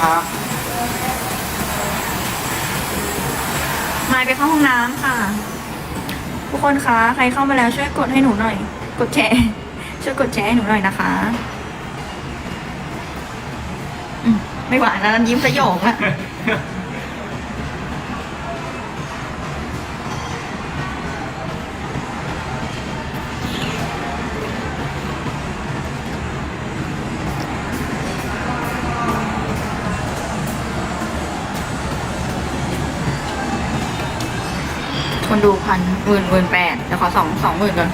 นะครับมายไปเข้าห้องน้ำค่ะ ทุกคนคะ ใครเข้ามาแล้วช่วยกดให้หนูหน่อย กดแชร์ ช่วยกดแชร์ให้หนูหน่อยนะคะอืมไม่หวานนะยิ้มสยองอะ คนดูพันหมื่นหมื่นแปดเดี๋ยวขอสองสองหมื่นก่อน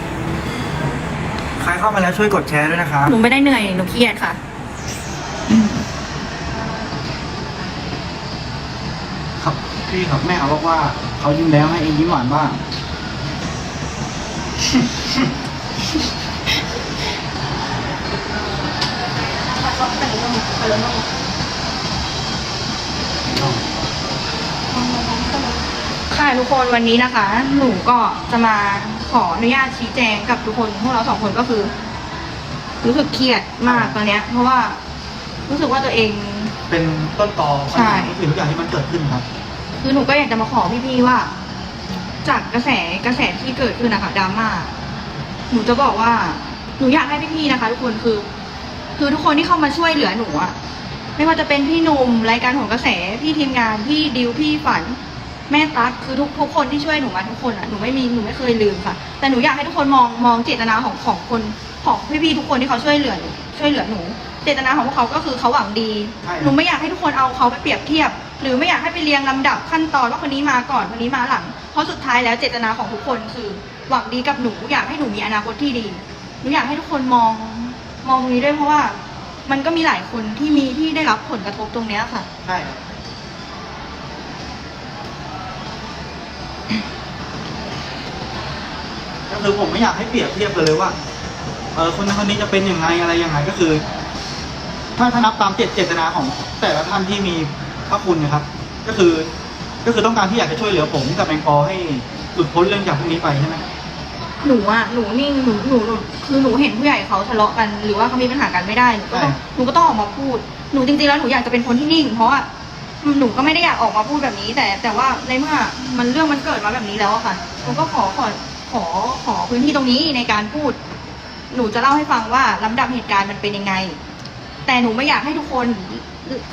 ใครเข้ามาแล้วช่วยกดแชร์ด้วยนะครับ หนูไม่ได้เหนื่อย หนูเครียดค่ะอืมครับพี่ครับแม่เขาบอกว่าเขายิ้มแล้วให้เองยิ้มหวานบ้างค่ะ ทุกคนวันนี้นะคะ หนูก็จะมาขออนุญาตชี้แจงกับทุกคนพวกเราสองคนก็คือ รู้สึกเครียดมากตอนเนี้ย เพราะว่ารู้สึกว่าตัวเอง เป็นต้นตอปัญใช่หาทุกสิ่งทุกอย่างที่มันเกิดขึ้นครับ คือหนูก็อยากจะมาขอพี่ๆว่า จากกระแสกระแสที่เกิดขึ้นนะคะดราม่าหนูจะบอกว่า หนูอยากให้พี่ๆนะคะ ทุกคนคือ คือทุกคนที่เข้ามาช่วยเหลือหนูอะไม่ว่าจะเป็นพี่หนุ่มรายการของกระแสพี่ทีมงานพี่ดิวพี่ฝัน แม่ตั๊กคือทุกทุกคนที่ช่วยหนูมาทุกคนอะหนูไม่มีหนูไม่เคยลืมค่ะ แต่หนูอยากให้ทุกคนมองมองเจตนาของของคนของพี่ๆทุกคนที่เขาช่วยเหลือหนูช่วยเหลือหนู เจตนาของพวกเขาก็คือเขาหวังดี ใช่ครับหนูไม่อยากให้ทุกคนเอาเขาไปเปรียบเทียบ หรือไม่อยากให้ไปเรียงลำดับขั้นตอนว่าคนนี้มาก่อนคนนี้มาหลัง เพราะสุดท้ายแล้วเจตนาของทุกคนคือหวังดีกับหนูอยากให้หนูมีอนาคตที่ดีหนูอยากให้ทุกคนมองมองตรงนี้ด้วยเพราะว่า มันก็มีหลายคนที่มีที่ได้รับผลกระทบตรงเนี้ยค่ะ ใช่ครับ คือผมไม่อยากให้เปรียบเทียบกันเลยว่าเออคนนั้นคนนี้จะเป็นยังไงอะไรยังไงก็คือ ถ้าถ้านับตามเจตเจตนาของ แต่ละท่านที่มีพระคุณนะครับ ก็คือก็คือต้องการที่อยากจะช่วยเหลือผมกับแมงปอให้หลุดพ้นเรื่องจากพวกนี้ไปใช่ไหมหนูอะหนูนิ่งหนูหนูหนูคือหนูเห็นผู้ใหญ่เขาทะเลาะกันหรือว่าเขามีปัญหากันไม่ได้หนูก็ต้องใช่หนูก็ต้องออกมาพูดหนูจริงๆแล้วหนูอยากจะเป็นคนที่นิ่ง เพราะว่าหนูก็ไม่ได้อยากออกมาพูดแบบนี้ แต่แต่ว่าในเมื่อมันเรื่องมันเกิดมาแบบนี้แล้วอะค่ะหนูก็ขอขอ ขอขอพื้นที่ตรงนี้ในการพูด หนูจะเล่าให้ฟังว่าลำดับเหตุการณ์มันเป็นยังไง แต่หนูไม่อยากให้ทุกคน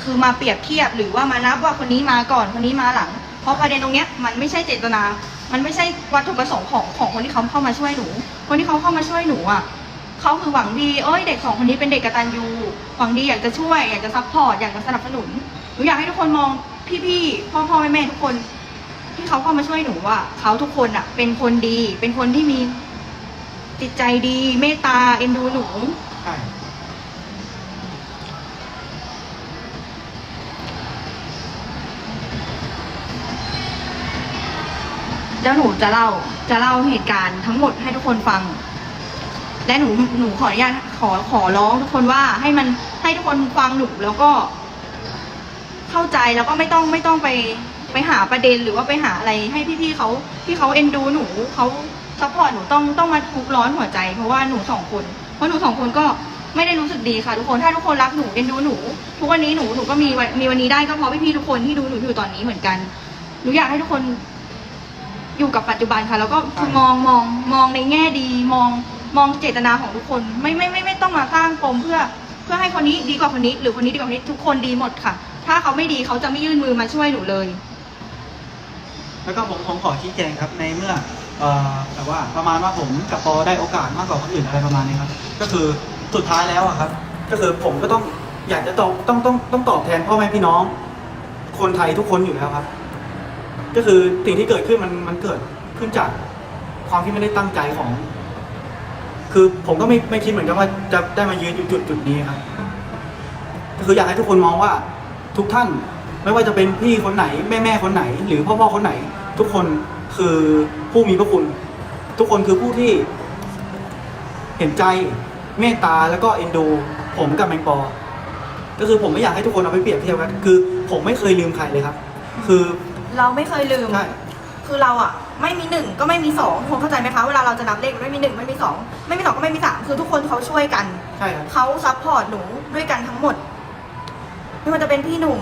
คือมาเปรียบเทียบหรือว่ามานับว่าคนนี้มาก่อนคนนี้มาหลัง เพราะประเด็นตรงเนี้ยมันไม่ใช่เจตนา มันไม่ใช่วัตถุประสงค์ของของคนที่เขาเข้ามาช่วยหนู คนที่เขาเข้ามาช่วยหนูอะเขาคือหวังดีเอ้ยเด็กสองคนนี้เป็นเด็กกตัญญูหวังดีอยากจะช่วยอยากจะซัพพอร์ตอยากจะสนับสนุนหนูอยากให้ทุกคนมองพี่ๆพ่อพ่อแม่แม่ทุกคน ที่เขาเข้ามาช่วยหนูว่าเขาทุกคนอะ เป็นคนดี เป็นคนที่มีจิตใจดีเมตตาเอ็นดูหนู ใช่ แล้วหนูจะเล่าจะเล่าเหตุการณ์ทั้งหมดให้ทุกคนฟัง และหนูหนูขออนุญาตขอขอร้องทุกคนว่าให้มันให้ทุกคนฟังหนูแล้วก็ เข้าใจแล้วก็ไม่ต้องไม่ต้องไป ไปหาประเด็นหรือว่าไปหาอะไรให้พี่ๆเขาที่เขาเอ็นดูหนูเขาซัพพอร์ตหนูต้องต้องมาทุกข์ร้อนหัวใจ เพราะว่าหนูสองคนเพราะหนูสองคนก็ไม่ได้รู้สึกดีค่ะทุกคนถ้าทุกคนรักหนูเอ็นดูหนู ทุกวันนี้หนูหนูก็มีวันมีวันนี้ได้ก็เพราะพี่ๆทุกคนที่ดูหนูอยู่ตอนนี้เหมือนกันหนูอยากให้ทุกคนอยู่กับปัจจุบันค่ะ แล้วก็คือมองมองมองในแง่ดีมองมองเจตนาของทุกคนไม่ไม่ไม่ไม่ต้องมาสร้างปมเพื่อเพื่อให้คนนี้ดีกว่าคนนี้ หรือคนนี้ดีกว่าคนนี้ทุกคนดีหมดค่ะ ถ้าเขาไม่ดีเขาจะไม่ยื่นมือมาช่วยหนูเลย แล้วก็ผมผมขอชี้แจงครับในเมื่อออแต่ว่าประมาณว่าผมกับปอได้โอกาสมากกว่าคนอื่นอะไรประมาณนี้ครับ ก็คือสุดท้ายแล้วอะครับ ก็คือผมก็ต้องอยากจะตอบต้องต้องต้องตอบแทนพ่อแม่พี่น้อง คนไทยทุกคนอยู่แล้วครับ ก็คือสิ่งที่เกิดขึ้นมันมันเกิดขึ้นจากความที่ไม่ได้ตั้งใจของ คือผมก็ไม่ไม่คิดเหมือนกันว่าจะได้มายืนอยู่จุดจุดนี้ครับก็คืออยากให้ทุกคนมองว่าทุกท่าน ไม่ว่าจะเป็นพี่คนไหนแม่แม่คนไหน หรือพ่อพ่อคนไหน ทุกคนคือผู้มีพระคุณ ทุกคนคือผู้ที่ เห็นใจเมตตาแล้วก็เอ็นดูผมกับแมงปอ ก็คือผมไม่อยากให้ทุกคนเอาไปเปรียบเทียบกันคือ ผมไม่เคยลืมใครเลยครับ คือเราไม่เคยลืม ใช่ คือเราอะ ไม่มีหนึ่งก็ไม่มีสองทุกคนเข้าใจไหมคะ เวลาเราจะนับเลขมันไม่มีหนึ่งไม่มีสองไม่มีสองก็ไม่มีสามคือทุกคนเขาช่วยกัน ใช่ครับ เขาซัพพอร์ตหนูด้วยกันทั้งหมด ไม่ว่าจะเป็นพี่หนุ่ม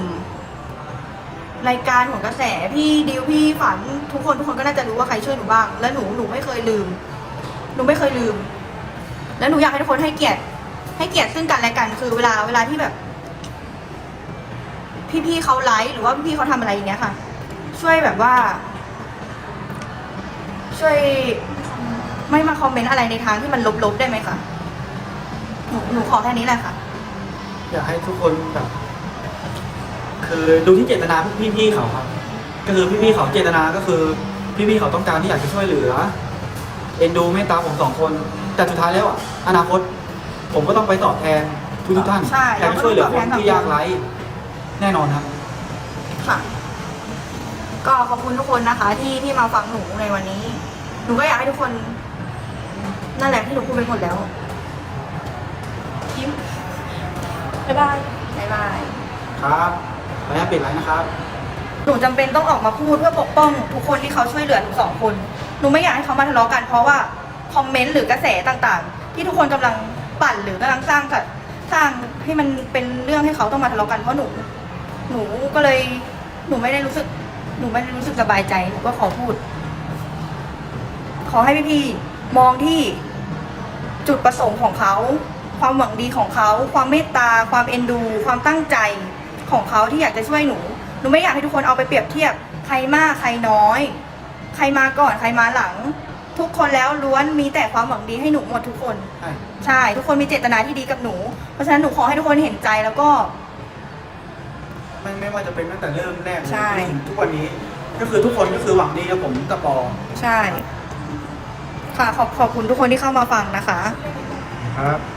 รายการของกระแสพี่ดิวพี่ฝันทุกคนทุกคนก็น่าจะรู้ว่าใครช่วยหนูบ้าง และหนูหนูไม่เคยลืม หนูไม่เคยลืม แล้วหนูอยากให้ทุกคนให้เกียรติ ให้เกียรติซึ่งกันและกันคือเวลาเวลาที่แบบ พี่ๆเขาไลฟ์หรือว่าพี่ๆเขาทำอะไรอย่างเงี้ยค่ะ ช่วยแบบว่า ช่วยไม่มาคอมเมนต์อะไรในทางที่มันลบๆได้ไหมคะหนูหนูขอแค่นี้แหละค่ะอยากให้ทุกคนแบบ คือดูที่เจตนาพวกพี่ๆเขาครับ ก็คือพี่ๆเขาเจตนาก็คือ พี่ๆเขาต้องการที่อยากจะช่วยเหลือ เอ็นดูเมตตาผมสองคน แต่สุดท้ายแล้วอะอนาคต ผมก็ต้องไปตอบแทนทุกๆท่านใช่อยากจะช่วยเหลือคนที่ยากไร้แน่นอนครับ ค่ะ ก็ขอบคุณทุกคนนะคะ ที่ที่มาฟังหนูในวันนี้ หนูก็อยากให้ทุกคน นั่นแหละที่หนูพูดไปหมดแล้วยิ้มบ๊ายบายบ๊ายบายครับข ออนุญาตปิดไลน์นะครับหนูจำเป็นต้องออกมาพูดเพื่อปกป้องทุกคนที่เขาช่วยเหลือหนูสองคน หนูไม่อยากให้เขามาทะเลาะกันเพราะว่าคอมเมนต์หรือกระแสต่างๆ ที่ทุกคนกำลังปั่นหรือกำลังสร้างกับสร้างให้มันเป็นเรื่องให้เขาต้องมาทะเลาะกันเพราะหนู หนูก็เลยหนูไม่ได้รู้สึก หนูไม่ได้รู้สึกสบายใจหนูก็ขอพูด ขอให้พี่ๆมองที่จุดประสงค์ของเขา ความหวังดีของเขา ความเมตตา ความเอ็นดู ความตั้งใจ ของเขาที่อยากจะช่วยหนู หนูไม่อยากให้ทุกคนเอาไปเปรียบเทียบ ใครมากใครน้อย ใครมาก่อนใครมาหลัง ทุกคนแล้วล้วนมีแต่ความหวังดีให้หนูหมดทุกคน ใช่ใช่ ทุกคนมีเจตนาที่ดีกับหนู เพราะฉะนั้นหนูขอให้ทุกคนเห็นใจแล้วก็ ไม่ไม่ว่าจะเป็นตั้งแต่เริ่มแรกเลยใช่ จนถึงทุกวันนี้ ก็คือทุกคนก็คือหวังดีกับผมกับปอใช่ ค่ะขอบขอบคุณทุกคนที่เข้ามาฟังนะคะ ครับ